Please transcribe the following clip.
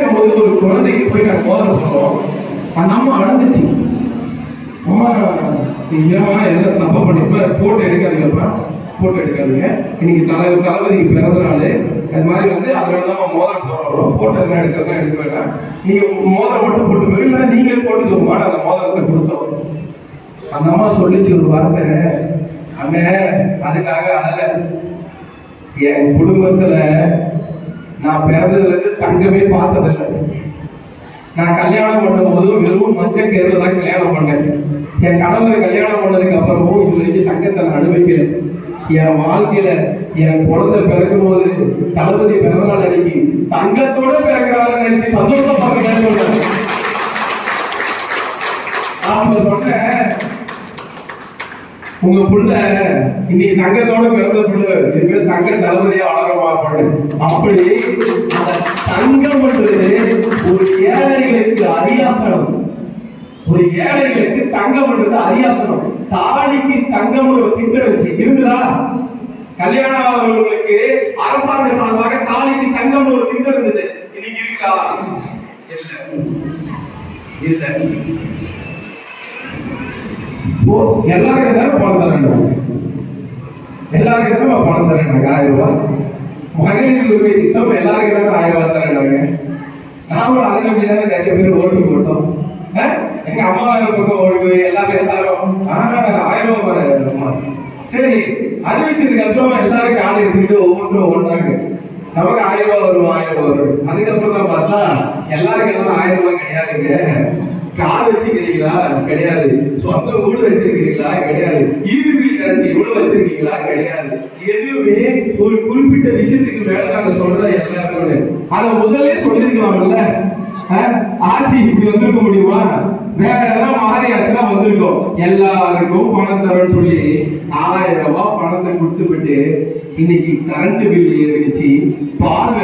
போது ஒரு குழந்தைக்கு போய் நான் மோதிரம் போடுறோம். அந்த அம்மா அழுந்துச்சு. அம்மா ஏமா எந்த தப்பா பண்ணிப்ப போட்டோ எடுக்காதீங்கப்பா போட்டோ எடுக்காதீங்க. இன்னைக்கு தலை தளபதிக்கு பிறந்த நாள். அது மாதிரி வந்து அதனால தான் மோதிரம் போடுறோம். போட்டோ எதனா எடுக்கிறதா எடுக்க வேண்டாம். நீங்க மோதிரம் மட்டும் போட்டு போய் இல்லைன்னா நீங்களே போட்டுக்கோமா அந்த மோதிரத்தை கொடுத்தோம். அந்த அம்மா சொல்லிச்சு ஒரு வார்த்தை. அண்ணன் அதுக்காக அழல. என் குடும்பத்துல நான் பிறந்ததுலேருந்து தங்கமே பார்த்ததில்லை. நான் கல்யாணம் பண்ணும்போது வெறும் மஞ்சள் கேர்ல தான் கல்யாணம் பண்ணேன். என் கணவர் கல்யாணம் பண்ணதுக்கு அப்புறமும் இது வரைக்கும் தங்கத்தை நான் அனுபவிக்கல. என் வாழ்க்கையில என் குழந்தை பிறக்கும் போது தளபதி பிறந்தநாள் அன்னைக்கு தங்கத்தோட பிறக்கிறாரு நினைச்சு சந்தோஷப்படுறேன் சொல்றேன். சொன்னேன் உங்க புள்ள இன்னைக்கு தங்கத்தோட பிறந்த புள்ள இனிமேல் தங்க தளபதியா வளரமா பண்ணு அப்படி அந்த தங்கம்ன்றது ஒரு ஏழைகளுக்கு அரியாசனம். ஒரு ஏழைகளுக்கு தங்கம்ன்றது அரியாசனம். தாலிக்கு தங்கம் ஒரு திட்டம் வச்சு இருந்ததா? கல்யாணம் ஆகிறவங்களுக்கு அரசாங்க சார்பாக தாலிக்கு தங்கம் ஒரு திட்டம் இருந்தது. இன்னைக்கு இருக்கா? இல்ல. இல்ல. ஓ எல்லாருக்கும் தானே பணம் எல்லாருக்கும் தானே பணம் தரேன்? ஆயிரம் ரூபாய். மகளிர் உரிமை எல்லாருக்கும் தானே ஆயிரம் ரூபாய் தரேன் நாமளும் அதை நம்பி தானே நிறைய பேர் ஓட்டு போட்டோம். எங்க அம்மா பக்கம் ஓடி போய் எல்லாரும். எல்லாரும் ஆனா ஆயிரம் ரூபாய் அம்மா. சரி அறிவிச்சதுக்கு அப்புறம் எல்லாரும் காலை எடுத்துக்கிட்டு ஒவ்வொன்றும் ஓடுனாங்க நமக்கு ஆயிரம் ரூபாய் வரும் ஆயிரம் ரூபாய் வரும். அதுக்கப்புறம் தான் பார்த்தா எல்லாருக்கும் எல்லாம் ஆயிரம் ரூபாய் கிடையாதுங்க. கார் வச்சிருக்கீங்களா? கிடையாது. சொந்த வீடு வச்சிருக்கீங்களா? கிடையாது. ஈவி பில் கரண்ட் இவ்வளவு வச்சிருக்கீங்களா? கிடையாது. எதுவுமே ஒரு குறிப்பிட்ட விஷயத்துக்கு மேல நாங்க சொல்றத எல்லாருமே அத முதல்ல சொல்லிருக்கலாம்ல ஆட்சி இப்படி வந்திருக்க முடியுமா? வேற எதனா மாறியாச்சுன்னா வந்திருக்கோம். எல்லாருக்கும் பணம் தரேன்னு சொல்லி ஆயிரம் ரூபாய் பணத்தை கொடுத்து விட்டு இன்னைக்கு கரண்ட் பில் ஏறிச்சு பார்வை